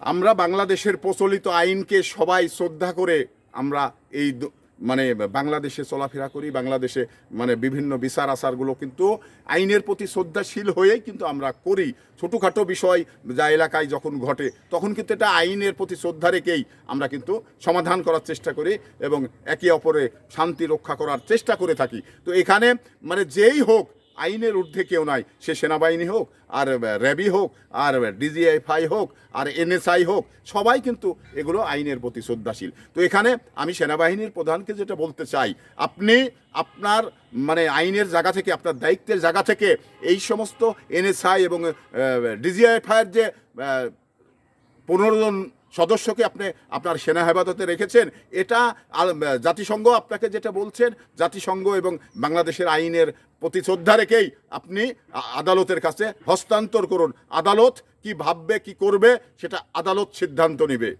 আমরা বাংলাদেশের প্রচলিত আইনকে সবাই শ্রদ্ধা করে আমরা এই মানে বাংলাদেশে চলাফেরা করি, বাংলাদেশে মানে বিভিন্ন বিচার আচারগুলো কিন্তু আইনের প্রতি শ্রদ্ধাশীল হয়েই কিন্তু আমরা করি। ছোটোখাটো বিষয় যা এলাকায় যখন ঘটে, তখন কিন্তু এটা আইনের প্রতি শ্রদ্ধা রেখেই আমরা কিন্তু সমাধান করার চেষ্টা করি এবং একে অপরে শান্তি রক্ষা করার চেষ্টা করে থাকি। তো এখানে মানে যেই হোক আইনের ঊর্ধ্বে কেউ নাই। সে সেনাবাহিনী হোক, আর র্যাবি হোক, আর ডিজিএফআই হোক, আর এনএসআই হোক, সবাই কিন্তু এগুলো আইনের প্রতি শ্রদ্ধাশীল। তো এখানে আমি সেনাবাহিনীর প্রধানকে যেটা বলতে চাই, আপনি আপনার মানে আইনের জায়গা থেকে, আপনার দায়িত্বের জায়গা থেকে এই সমস্ত এনএসআই এবং ডিজিএফআইয়ের যে পনেরো জন সদস্যকে আপনি আপনার সেনা হেফাজতে রেখেছেন, এটা জাতিসংঘ আপনাকে যেটা বলছেন, জাতিসংঘ এবং বাংলাদেশের আইনের প্রতি শ্রদ্ধা রেখেই আপনি আদালতের কাছে হস্তান্তর করুন। আদালত কি ভাববে, কি করবে, সেটা আদালত সিদ্ধান্ত নেবে।